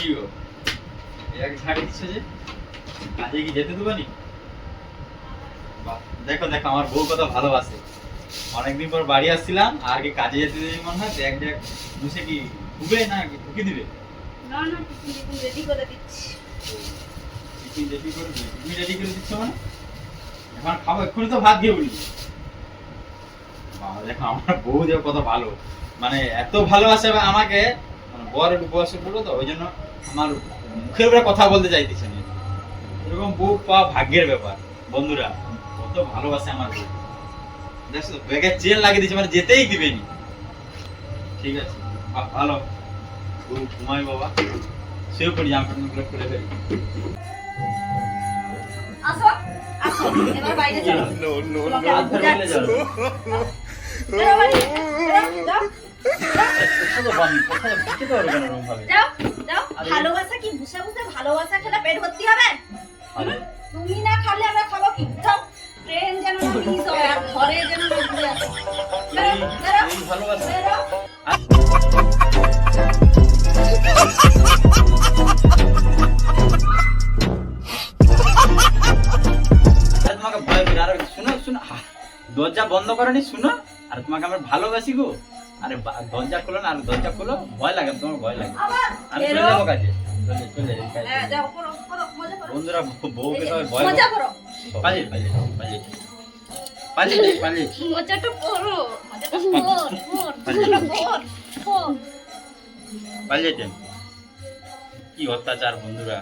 কি গো এক ঝাড়ি দিচ্ছে যে কাজে কি যেতে দেবো দেখো দেখো আমার বউ ভালোবাসে। অনেকদিন পর বাড়ি আসছিলাম আর কি কাজে যেতে দেবে মনে হয় দেখ দেখ বুঝে কি ঢুবে না কি ঢুকে দিবে? না না টিফিন টিফিন রেডি করে দিচ্ছি। টিফিন রেডি করে দিবে। তুমি রেডি করে দিচ্ছ মানে? এখন খাব এক্ষুনি তো ভাত দিয়ে উঠলি দেখো আমার বউ দেখো কত ভালো। মানে এত ভালোবাসে আমাকে মানে বর একটু বয়সে পড়ল তো ওই জন্য আমার মুখের উপরে কথা বলতে চাইতেছে না। এরকম বউ পাওয়া ভাগ্যের ব্যাপার বন্ধুরা। কত ভালোবাসে আমার বউ দেখছ ব্যাগে চেন লাগিয়ে দিচ্ছে মানে যেতেই দিবেনি ঠিক আছে ভালো। বউ ঘুমাই বাবা। শুয়ে পড়ি জামা প্যান্ট করে ফেলি। আসো আসো এবার বাইরে চলো বাড়ি, বেরো, যাও, আরে- ভালোবাসা কি বুসে বুসে ভালোবাসা খেলে পেট ভর্তি হবে? তুমি না খালে আমরা খাব কি? ট্রেন যেন না মিস হয় আর ঘরে যেন না ঘুরে আসে। ভালোবাসা। দরজা বন্ধ করনি শুনো। আর তোমাকে আমার ভালোবাসি গো। আরে দরজা খোলো না আর দরজা খোলো ভয় লাগে তোমার ভয় লাগে আমি চলে যাব কাজে চলে যাই। হ্যাঁ। বন্ধুরা বউ- বউকে সবাই ভয়। পালিয়ে পালিয়ে পালিয়ে পালিয়ে পালিয়ে মজাটা কর। পালিয়ে কি অত্যাচার বন্ধুরা